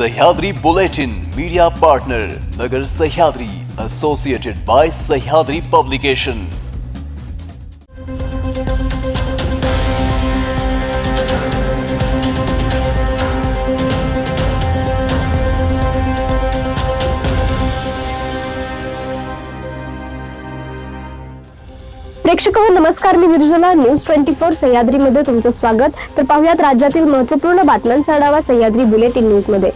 Sahyadri Bulletin media partner Nagar Sahyadri associated by Sahyadri publication प्रेक्षक हो, नमस्कार मी निर्जला. न्यूज ट्वेंटी फोर सह्याद्रीमध्ये तुमचं स्वागत. तर पाहुयात राज्यातील महत्त्वपूर्ण बातम्यांचा आढावा सह्याद्री बुलेटिन न्यूजमध्ये.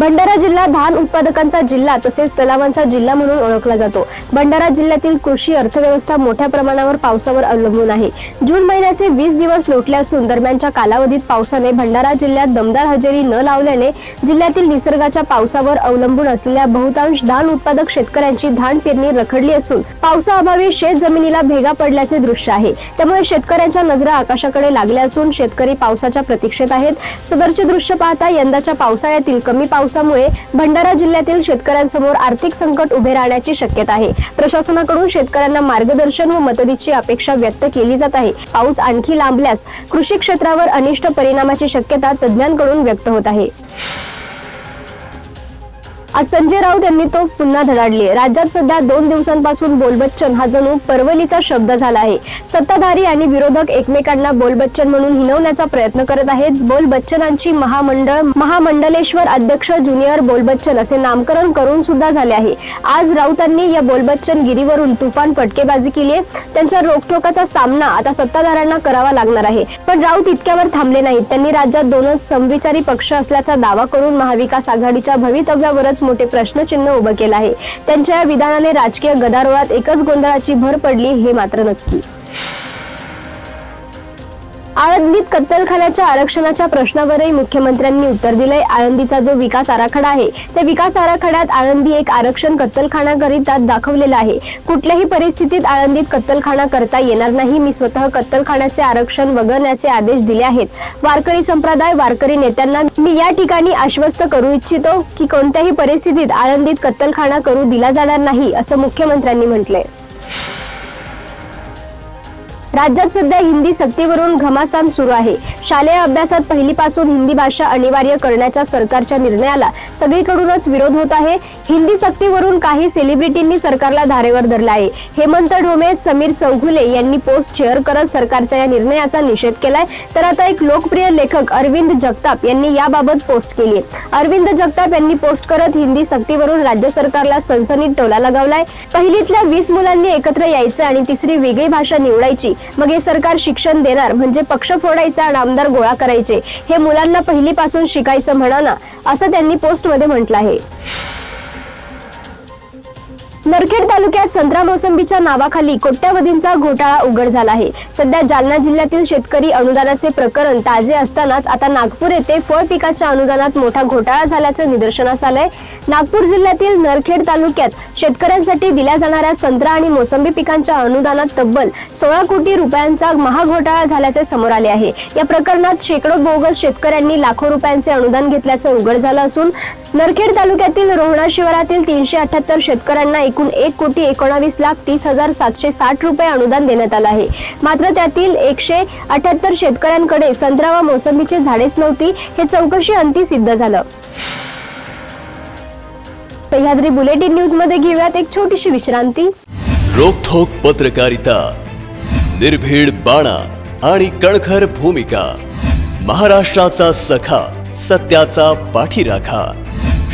भंडारा जिल्हा धान उत्पादकांचा जिल्हा तसेच तलावांचा जिल्हा म्हणून ओळखला जातो. भंडारा जिल्ह्यातील कृषी अर्थव्यवस्था मोठ्या प्रमाणावर पावसावर अवलंबून आहे. जून महिन्याचे वीस दिवस लोटले असून दरम्यानच्या कालावधीत पावसाने भंडारा जिल्ह्यात दमदार हजेरी न लावल्याने जिल्ह्यातील निसर्गाच्या पावसावर अवलंबून असलेल्या बहुतांश धान उत्पादक शेतकऱ्यांची धान पेरणी रखडली असून पावसाअभावी शेत जमिनीला भेगा पडल्याचे दृश्य आहे. त्यामुळे शेतकऱ्यांच्या नजरा आकाशाकडे लागल्या असून शेतकरी पावसाच्या प्रतीक्षेत आहेत. सदरचे दृश्य पाहता यंदाच्या पावसाळ्यातील कमी पाऊस पावसामुळे भंडारा जिल्ह्यातील शेतकऱ्यांसमोर आर्थिक संकट उभे राहण्याची शक्यता आहे. प्रशासनाकडून शेतकऱ्यांना मार्गदर्शन व मदतीची अपेक्षा व्यक्त केली जात आहे. पाऊस आणखी लांबल्यास कृषी क्षेत्रावर अनिष्ट परिणामाची शक्यता तज्ज्ञांकडून व्यक्त होत आहे. आज संजय राऊत यांनी तो पुन्हा धडाडली राज्यात सध्या दोन दिवसांपासून बोलबच्चन हा जणू परवलीचा शब्द झाला आहे. सत्ताधारी आणि विरोधक एकमेकांना बोलबच्चन म्हणून हिनवण्याचा प्रयत्न करत आहेत. बोलबच्चनांची महामंडळ महामंडलेश्वर अध्यक्ष ज्युनियर बोलबच्चन असे नामकरण करून सुद्धा झाले आहे. आज राऊतांनी या बोलबच्चन गिरीवरून तुफान फटकेबाजी केली आहे. त्यांच्या रोखठोकाचा सामना आता सत्ताधाऱ्यांना करावा लागणार आहे. पण राऊत इतक्यावर थांबले नाहीत. त्यांनी राज्यात दोनच समविचारी पक्ष असल्याचा दावा करून महाविकास आघाडीच्या भवितव्यावरच मोठे प्रश्नचिन्ह उभं केलं आहे. त्यांच्या या विधानाने राजकीय गदारोळात एकच गोंधळाची भर पडली हे मात्र नक्की. आळंदीत कत्तलखान्याच्या आरक्षणाच्या प्रश्नावरही मुख्यमंत्र्यांनी उत्तर दिलंय. आळंदीचा जो विकास आराखडा आहे त्या विकास आराखड्यात आळंदी एक आरक्षण कत्तलखानाकरिता दाखवलेलं आहे. कुठल्याही परिस्थितीत आळंदीत कत्तलखाना करता येणार नाही. मी स्वतः कत्तलखान्याचे आरक्षण वगळण्याचे आदेश दिले आहेत. वारकरी संप्रदाय वारकरी नेत्यांना मी या ठिकाणी आश्वस्त करू इच्छितो की कोणत्याही परिस्थितीत आळंदीत कत्तलखाना करू दिला जाणार नाही असं मुख्यमंत्र्यांनी म्हटलंय. राज्यात सध्या हिंदी सक्तीवरून घमासान सुरू आहे. शालेय अभ्यासात पहिलीपासून हिंदी भाषा अनिवार्य करण्याच्या सरकारच्या निर्णयाला सगळीकडूनच विरोध होत आहे. हिंदी सक्तीवरून काही सेलिब्रिटींनी सरकारला धारेवर धरला आहे. हेमंत ढोमे समीर चौघुले यांनी पोस्ट शेअर करत सरकारच्या या निर्णयाचा निषेध केलाय. तर आता एक लोकप्रिय लेखक अरविंद जगताप यांनी याबाबत पोस्ट केली आहे. अरविंद जगताप यांनी पोस्ट करत हिंदी सक्तीवरून राज्य सरकारला सनसनीत टोला लगावलाय. पहिलीतल्या वीस मुलांनी एकत्र यायचं आणि तिसरी वेगळी भाषा निवडायची. मग हे सरकार शिक्षण देणार म्हणजे पक्ष फोडायचा आणि आमदार गोळा करायचे हे मुलांना पहिलीपासून शिकायचं म्हणा ना असं त्यांनी पोस्टमध्ये म्हटलं आहे. नरखेड तालुक्यात संत्रा मोसंबीच्या नावाखाली कोट्यावधींचा घोटाळा उघड झाला आहे. सध्या जालना जिल्ह्यातील शेतकरी अनुदानाचे प्रकरण ताजे असतानाच आता नागपूर येथे फळ पिकाच्या अनुदानात मोठा घोटाळा झाल्याचं निदर्शनास आलंय. नागपूर जिल्ह्यातील नरखेड तालुक्यात शेतकऱ्यांसाठी दिल्या जाणाऱ्या संत्रा आणि मोसंबी पिकांच्या अनुदानात तब्बल सोळा कोटी रुपयांचा महाघोटाळा झाल्याचे समोर आले आहे. या प्रकरणात शेकडो बोगस शेतकऱ्यांनी लाखो रुपयांचे अनुदान घेतल्याचं उघड झालं असून नरखेड तालुक्यातील रोहणा शिवारातील तीनशे अठ्याहत्तर शेतकऱ्यांना एकूण एक कोटी एकोणावीस लाख तीस हजार सातशे साठ रुपये अनुदान देण्यात आलं आहे. मात्र त्यातील एकशे अठ्याहत्तर शेतकऱ्यांकडे संत्रा व मोसंबीचे झाडेच नव्हती हे चौकशी अंती सिद्ध झालं. सह्याद्री बुलेटिन न्यूजमध्ये घेऊयात एक छोटीशी विश्रांती. रोखोक पत्रकारिता निर्भीड बाणा आणि कणखर भूमिका महाराष्ट्राचा सखा सत्याचा पाठीराखा.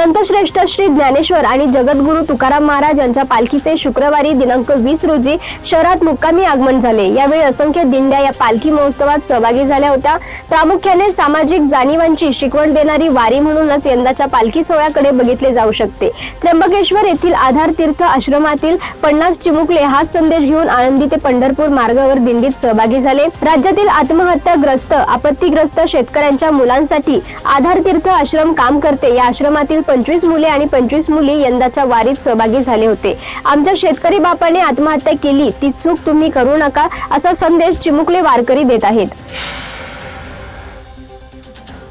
संत श्रेष्ठ श्री ज्ञानेश्वर आणि जगद्गुरु तुकाराम महाराज यांच्या पालखीचे शुक्रवारी दिनांक वीस रोजी शहरात मुक्कामी आगमन झाले. यावेळी असंख्य दिंड्या या पालखी महोत्सवात सहभागी झाल्या होत्या. प्रामुख्याने सामाजिक जाणीवांची शिकवण देणारी वारी म्हणूनच यंदाच्या पालखी सोहळ्याकडे बघितले जाऊ शकते. त्र्यंबकेश्वर येथील आधार तीर्थ आश्रमातील पन्नास चिमुकले हाच संदेश घेऊन आनंदी ते पंढरपूर मार्गावर दिंडीत सहभागी झाले. राज्यातील आत्महत्याग्रस्त आपत्तीग्रस्त शेतकऱ्यांच्या मुलांसाठी आधार तीर्थ आश्रम काम करते. या आश्रमातील पंचवीस मुले आणि पंचवीस मुली यंदाच्या वारीत सहभागी झाले होते. आमच्या शेतकरी बापाने आत्महत्या केली ती चूक तुम्ही करू नका असा संदेश चिमुकले वारकरी देत आहेत.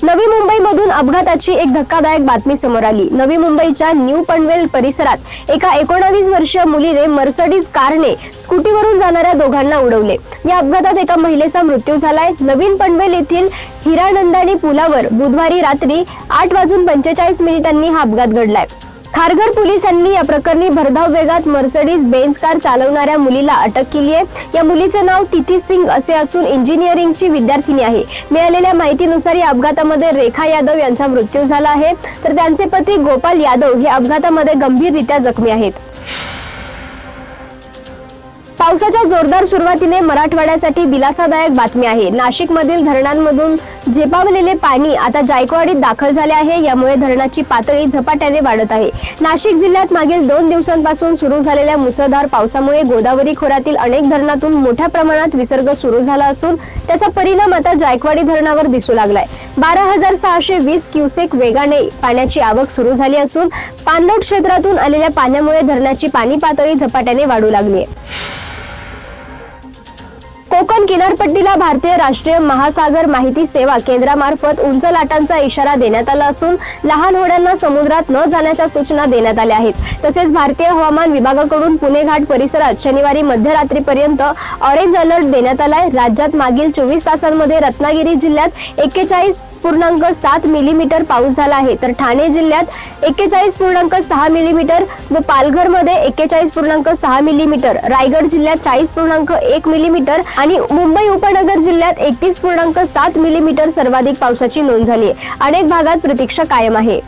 नवी मुंबईमधून अपघाताची एक धक्कादायक बातमी समोर आली. नवी मुंबईच्या न्यू पनवेल परिसरात एका एकोणावीस वर्षीय मुलीने मर्सडीज कारने स्कूटीवरून जाणाऱ्या दोघांना उडवले. या अपघातात एका महिलेचा मृत्यू झालाय. नवीन पनवेल येथील हिरानंदानी पुलावर बुधवारी रात्री आठ वाजून पंचेचाळीस मिनिटांनी हा अपघात घडलाय. खारघर पोलिसांनी या प्रकरणी भरधाव वेगात मर्सडीज बेन्स कार चालवणाऱ्या मुलीला अटक केली आहे. या मुलीचे नाव तिथी सिंग असे असून इंजिनिअरिंगची विद्यार्थिनी आहे. मिळालेल्या माहितीनुसार या अपघातामध्ये रेखा यादव यांचा मृत्यू झाला आहे. तर त्यांचे पती गोपाल यादव हे अपघातामध्ये गंभीररित्या जखमी आहेत. पावसाच्या जोरदार सुरुवातीने मराठवाड्यासाठी दिलासादायक बातमी आहे. नाशिकमधील धरणांमधून झेपावलेले पाणी आता जायकवाडीत दाखल झाले आहे. यामुळे धरणाची पातळी झपाट्याने वाढत आहे. नाशिक जिल्ह्यात मागील दोन दिवसांपासून सुरू झालेल्या मुसळधार पावसामुळे गोदावरी खोऱ्यातील अनेक धरणातून मोठ्या प्रमाणात विसर्ग सुरू झाला असून त्याचा परिणाम आता जायकवाडी धरणावर दिसू लागलाय. बारा हजार सहाशे वीस क्युसेक वेगाने पाण्याची आवक सुरू झाली असून पाणलोट क्षेत्रातून आलेल्या पाण्यामुळे धरणाची पाणी पातळी झपाट्याने वाढू लागली आहे. कोकण किनारपट्टीला भारतीय राष्ट्रीय महासागर माहिती सेवा केंद्रामार्फत उंच लाटांचा इशारा देण्यात आला असून लहान होड्यांना समुद्रात न जाण्याच्या सूचना देण्यात आल्या आहेत. तसेच भारतीय हवामान विभागाकडून पुणे घाट परिसरात शनिवारी मध्यरात्रीपर्यंत ऑरेंज अलर्ट देण्यात आलाय. राज्यात मागील चोवीस तासांमध्ये रत्नागिरी जिल्ह्यात एक्केचाळीस पूर्णांक सात मिलीमीटर पाऊस झाला आहे. तर ठाणे जिल्ह्यात एक्केचाळीस पूर्णांक सहा मिलीमीटर व पालघरमध्ये एक्केचाळीस पूर्णांक सहा मिलीमीटर रायगड जिल्ह्यात चाळीस पूर्णांक एक मिलीमीटर आणि मुंबई उपनगर जिल्ह्यात एकतीस पूर्णांक सात मिलीमीटर सर्वाधिक पावसाची नोंद झाली आहे. अनेक भागात प्रतीक्षा कायम आहे.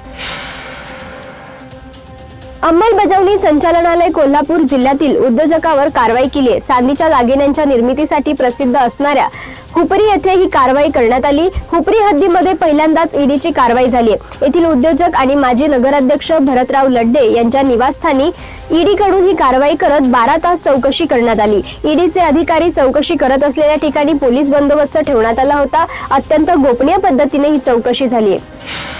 अंमलबजावणी संचालनालय कोल्हापूर जिल्ह्यातील उद्योजकावर कारवाई केली आहे. चांदीच्या दागिन्यांच्या निर्मितीसाठी प्रसिद्ध असणाऱ्या हुपरी येथे ही कारवाई करण्यात आली. हुपरी हद्दीमध्ये पहिल्यांदाच ईडीची कारवाई झाली येथील उद्योजक आणि माजी नगराध्यक्ष भरतराव लड्डे यांच्या निवासस्थानी ईडीकडून ही कारवाई करत बारा तास चौकशी करण्यात आली. ईडीचे अधिकारी चौकशी करत असलेल्या ठिकाणी पोलीस बंदोबस्त ठेवण्यात आला होता. अत्यंत गोपनीय पद्धतीने ही चौकशी झाली आहे.